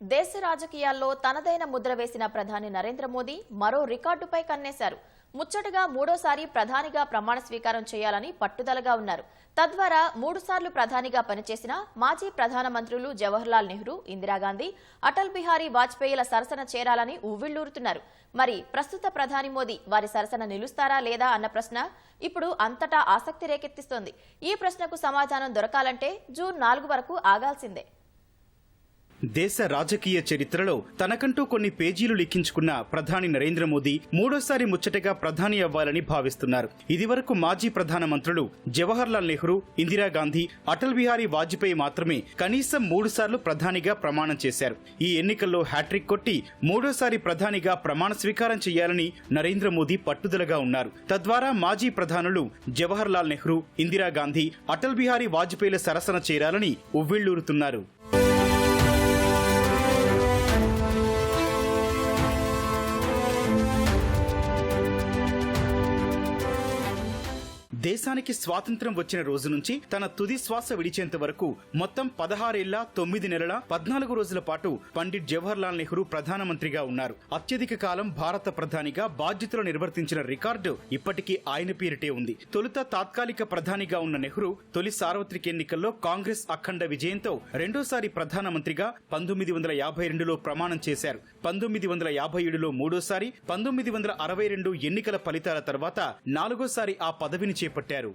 దేశ రాజకీయాల్లో తనదైన ముద్ర వేసిన ప్రధాని నరేంద్ర మోదీ మరో రికార్డుపై కన్నేశారు. ముచ్చటగా మూడోసారి ప్రధానిగా ప్రమాణ స్వీకారం చేయాలని పట్టుదలగా ఉన్నారు. తద్వారా మూడుసార్లు ప్రధానిగా పనిచేసిన మాజీ ప్రధానమంత్రులు జవహర్లాల్ నెహ్రూ ఇందిరాగాంధీ అటల్ బిహారీ వాజ్పేయిల సరసన చేరాలని ఉవ్విళ్ళూరుతున్నారు మరి ప్రస్తుత ప్రధాని మోదీ వారి సరసన నిలుస్తారా లేదా అన్న ప్రశ్న ఇప్పుడు అంతటా ఆసక్తి రేకెత్తిస్తోంది. ఈ ప్రశ్నకు సమాధానం దొరకాలంటే జూన్ నాలుగు వరకు ఆగాల్సిందే. దేశ రాజకీయ చరిత్రలో తనకంటూ కొన్ని పేజీలు లిఖించుకున్న ప్రధాని నరేంద్ర మోదీ మూడోసారి ముచ్చటగా ప్రధాని అవ్వాలని భావిస్తున్నారు. ఇదివరకు మాజీ ప్రధానమంత్రులు జవహర్లాల్ నెహ్రూ ఇందిరాగాంధీ అటల్ బిహారీ వాజ్పేయి మాత్రమే కనీసం మూడుసార్లు ప్రధానిగా ప్రమాణం చేశారు. ఈ ఎన్నికల్లో హ్యాట్రిక్ కొట్టి మూడోసారి ప్రధానిగా ప్రమాణ స్వీకారం చేయాలని నరేంద్ర మోదీ పట్టుదలగా ఉన్నారు. తద్వారా మాజీ ప్రధానులు జవహర్లాల్ నెహ్రూ ఇందిరాగాంధీ అటల్ బిహారీ వాజ్పేయిల సరసన చేరాలని ఉవ్విళ్ళూరుతున్నారు దేశానికి స్వాతంత్ర్యం వచ్చిన రోజు నుంచి తన తుది శ్వాస విడిచేంత వరకు మొత్తం పదహారేళ్ళ తొమ్మిది నెలల పద్నాలుగు రోజుల పాటు పండిట్ జవహర్లాల్ నెహ్రూ ప్రధానమంత్రిగా ఉన్నారు. అత్యధిక కాలం భారత ప్రధానిగా బాధ్యతలు నిర్వర్తించిన రికార్డు ఇప్పటికీ ఆయన పేరిటే ఉంది. తొలుత తాత్కాలిక ప్రధానిగా ఉన్న నెహ్రూ తొలి సార్వత్రిక ఎన్నికల్లో కాంగ్రెస్ అఖండ విజయంతో రెండోసారి ప్రధానమంత్రిగా పంతొమ్మిది వందల యాభై రెండులో ప్రమాణం చేశారు. పంతొమ్మిది వందల యాభై ఏడులో మూడోసారి పంతొమ్మిది వందల అరవై రెండు ఎన్నికల ఫలితాల తర్వాత నాలుగోసారి ఆ పదవిని చేపట్టారు. చేపట్టారు.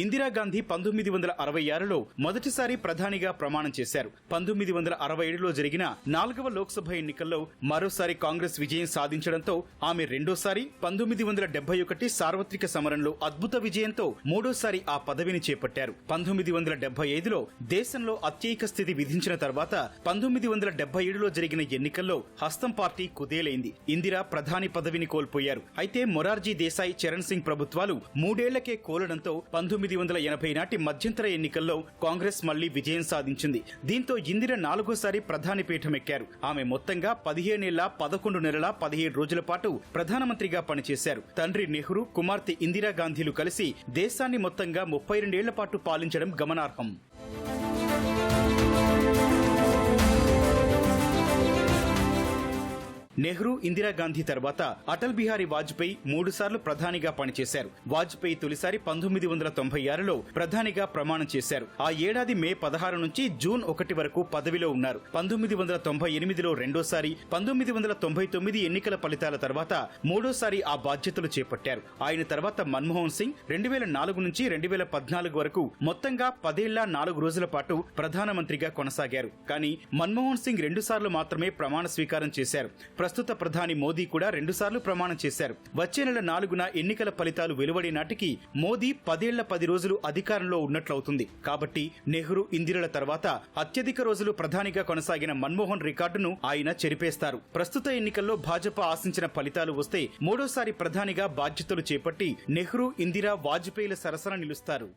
ఇందిరాగాంధీ పంతొమ్మిది వందల అరవై ఆరులో మొదటిసారి ప్రధానిగా ప్రమాణం చేశారు. పంతొమ్మిది వందల అరవై ఏడులో జరిగిన నాలుగవ లోక్సభ ఎన్నికల్లో మరోసారి కాంగ్రెస్ విజయం సాధించడంతో ఆమె రెండోసారి పంతొమ్మిది వందల డెబ్బై ఒకటి సార్వత్రిక సమరంలో అద్భుత విజయంతో మూడోసారి ఆ పదవిని చేపట్టారు. పంతొమ్మిది వందల డెబ్బై ఐదులో దేశంలో అత్యయిక స్థితి విధించిన తర్వాత పంతొమ్మిది వందల డెబ్బై ఏడులో జరిగిన ఎన్నికల్లో హస్తం పార్టీ కుదేలైంది. ఇందిరా ప్రధాని పదవిని కోల్పోయారు. అయితే మొరార్జీ దేశాయ్ చరణ్ సింగ్ ప్రభుత్వాలు మూడేళ్ళకే కోలడంతో పంతొమ్మిది వందల ఎనభై నాటి మధ్యంతర ఎన్నికల్లో కాంగ్రెస్ మళ్ళీ విజయం సాధించింది. దీంతో ఇందిర నాలుగోసారి ప్రధాని పీఠం ఎక్కారు. ఆమె మొత్తంగా పదిహేనేళ్ళ పదకొండు నెలల పదిహేడు రోజుల పాటు ప్రధానమంత్రిగా పనిచేశారు. తండ్రి నెహ్రూ కుమార్తె ఇందిరాగాంధీలు కలిసి దేశాన్ని మొత్తంగా ముప్పై రెండేళ్ళ పాటు పాలించడం గమనార్హం. నెహ్రూ ఇందిరాగాంధీ తర్వాత అటల్ బిహారీ వాజ్పేయి మూడుసార్లు ప్రధానిగా పనిచేశారు. వాజ్పేయి తొలిసారి పంతొమ్మిది వందల తొంభై ఆరులో ప్రధానిగా ప్రమాణం చేశారు. ఆ ఏడాది మే పదహారు నుంచి జూన్ ఒకటి వరకు పదవిలో ఉన్నారు. పంతొమ్మిది వందల తొంభై ఎనిమిదిలో రెండోసారి పంతొమ్మిది వందల తొంభై తొమ్మిది ఎన్నికల ఫలితాల తర్వాత మూడోసారి ఆ బాధ్యతలు చేపట్టారు. ఆయన తర్వాత మన్మోహన్ సింగ్ రెండు వేల నాలుగు నుంచి రెండు వేల పద్నాలుగు వరకు మొత్తంగా పదేళ్ళ నాలుగు రోజుల పాటు ప్రధానమంత్రిగా కొనసాగారు. కానీ మన్మోహన్ సింగ్ రెండుసార్లు మాత్రమే ప్రమాణ స్వీకారం చేశారు. ప్రస్తుత ప్రధాని మోదీ కూడా రెండుసార్లు ప్రమాణం చేశారు. వచ్చే నెల నాలుగున ఎన్నికల ఫలితాలు వెలువడే నాటికి మోదీ పదేళ్ళ పది రోజులు అధికారంలో ఉన్నట్లవుతుంది. కాబట్టి నెహ్రూ ఇందిరల తర్వాత అత్యధిక రోజులు ప్రధానిగా కొనసాగిన మన్మోహన్ రికార్డును ఆయన చెరిపేస్తారు. ప్రస్తుత ఎన్నికల్లో భాజపా ఆశించిన ఫలితాలు వస్తే మూడోసారి ప్రధానిగా బాధ్యతలు చేపట్టి నెహ్రూ ఇందిరా వాజ్పేయిల సరసన నిలుస్తారు.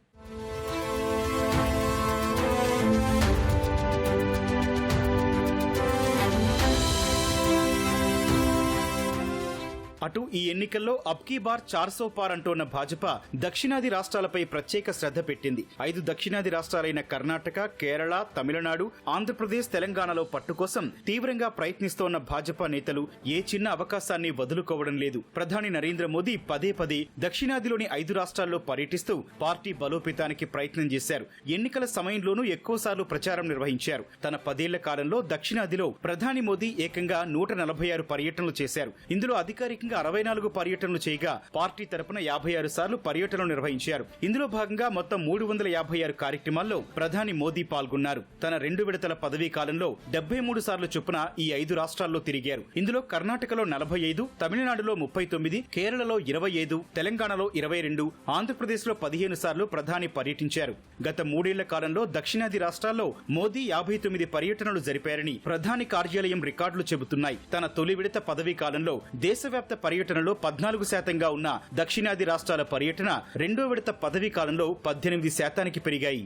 అటు ఈ ఎన్నికల్లో అబ్కీ బార్ చార్సో పార్ అంటోన్న భాజపా దక్షిణాది రాష్ట్రాలపై ప్రత్యేక శ్రద్ధ పెట్టింది. ఐదు దక్షిణాది రాష్ట్రాలైన కర్ణాటక కేరళ తమిళనాడు ఆంధ్రప్రదేశ్ తెలంగాణలో పట్టు కోసం తీవ్రంగా ప్రయత్నిస్తోన్న భాజపా నేతలు ఏ చిన్న అవకాశాన్ని వదులుకోవడం లేదు. ప్రధాని నరేంద్ర మోదీ పదే పదే దక్షిణాదిలోని ఐదు రాష్ట్రాల్లో పర్యటిస్తూ పార్టీ బలోపేతానికి ప్రయత్నం చేశారు. ఎన్నికల సమయంలోనూ ఎక్కువసార్లు ప్రచారం నిర్వహించారు. తన పదేళ్ళ కాలంలో దక్షిణాదిలో ప్రధాని మోదీ ఏకంగా నూట నలభై ఆరు పర్యటనలు చేశారు. ఇందులో అధికారికంగా అరవై నాలుగు పర్యటనలు చేయగా పార్టీ తరపున యాభై ఆరు సార్లు పర్యటనలు నిర్వహించారు. ఇందులో భాగంగా మొత్తం మూడు వందల యాభై ఆరు కార్యక్రమాల్లో ప్రధాని మోదీ పాల్గొన్నారు. తన రెండు విడతల పదవీ కాలంలో డెబ్బై మూడు సార్లు చొప్పున ఈ ఐదు రాష్ట్రాల్లో తిరిగారు. ఇందులో కర్ణాటకలో నలభై ఐదు తమిళనాడులో ముప్పై తొమ్మిది కేరళలో ఇరవై ఐదు తెలంగాణలో ఇరవై రెండు ఆంధ్రప్రదేశ్లో పదిహేను సార్లు ప్రధాని పర్యటించారు. గత మూడేళ్ళ కాలంలో దక్షిణాది రాష్ట్రాల్లో మోదీ యాభై తొమ్మిది పర్యటనలు జరిపారని ప్రధాని కార్యాలయం రికార్డులు చెబుతున్నాయి. తన తొలి విడత పదవీ కాలంలో దేశవ్యాప్త పర్యటనలో పద్నాలుగు శాతంగా ఉన్న దక్షిణాది రాష్ట్రాల పర్యటన రెండో విడత పదవీ కాలంలో పద్దెనిమిది శాతానికి పెరిగాయి.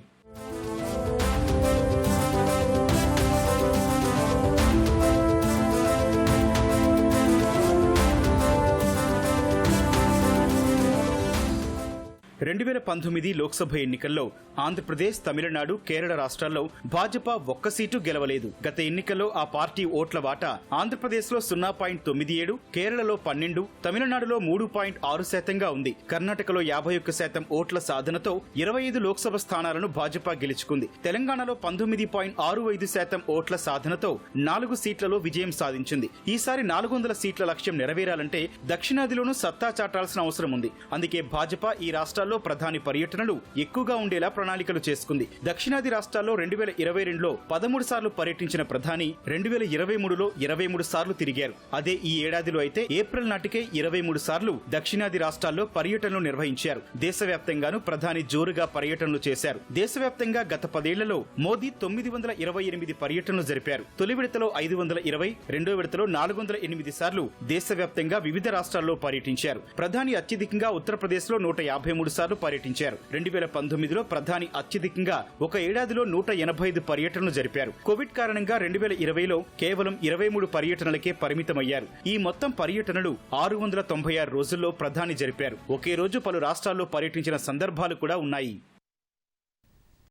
రెండు వేల పంతొమ్మిది లోక్సభ ఎన్నికల్లో ఆంధ్రప్రదేశ్ తమిళనాడు కేరళ రాష్ట్రాల్లో భాజపా ఒక్క సీటు గెలవలేదు. గత ఎన్నికల్లో ఆ పార్టీ ఓట్ల వాటా ఆంధ్రప్రదేశ్లో సున్నా పాయింట్ తొమ్మిది ఏడు కేరళలో పన్నెండు తమిళనాడులో మూడు పాయింట్ ఆరు శాతంగా ఉంది. కర్ణాటకలో యాభై ఒక్క శాతం ఓట్ల సాధనతో ఇరవై ఐదు లోక్సభ స్థానాలను భాజపా గెలుచుకుంది. తెలంగాణలో పంతొమ్మిది పాయింట్ ఆరు ఐదు శాతం ఓట్ల సాధనతో నాలుగు సీట్లలో విజయం సాధించింది. ఈసారి నాలుగు వందల సీట్ల లక్ష్యం నెరవేరాలంటే దక్షిణాదిలోనూ సత్తా చాటాల్సిన అవసరం ఉంది. అందుకే భాజపా ఈ రాష్ట్రాల్లో ప్రధాని పర్యటనలు ఎక్కువగా ఉండేలా ప్రణాళికలు చేసుకుంది. దక్షిణాది రాష్ట్రాల్లో రెండు వేల ఇరవై రెండులో పదమూడు సార్లు పర్యటించిన ప్రధాని రెండు వేల ఇరవై మూడులో ఇరవై మూడు సార్లు తిరిగారు. అదే ఈ ఏడాదిలో అయితే ఏప్రిల్ నాటికే ఇరవై మూడు సార్లు దక్షిణాది రాష్ట్రాల్లో పర్యటనలు నిర్వహించారు. దేశవ్యాప్తంగాను ప్రధాని జోరుగా పర్యటనలు చేశారు. దేశవ్యాప్తంగా గత పదేళ్ళలో మోదీ తొమ్మిది వందల ఇరవై ఎనిమిది పర్యటనలు జరిపారు. తొలి విడతలో ఐదు వందల ఇరవై రెండో విడతలో నాలుగు వందల ఎనిమిది సార్లు దేశవ్యాప్తంగా వివిధ రాష్ట్రాల్లో పర్యటించారు. ప్రధాని అత్యధికంగా ఉత్తరప్రదేశ్లో నూట యాభై మూడు సార్లు పర్యటించారు. రెండు వేల పంతొమ్మిదిలో ప్రధాని అత్యధికంగా ఒక ఏడాదిలో నూట ఎనభై ఐదు పర్యటనలు జరిపారు. కోవిడ్ కారణంగా రెండు వేల ఇరవైలో కేవలం ఇరవై మూడు పర్యటనలకే పరిమితమయ్యారు. ఈ మొత్తం పర్యటనలు ఆరు వందల తొంభై ఆరు రోజుల్లో ప్రధాని జరిపారు. ఒకే రోజు పలు రాష్ట్రాల్లో పర్యటించిన సందర్భాలు కూడా ఉన్నాయి.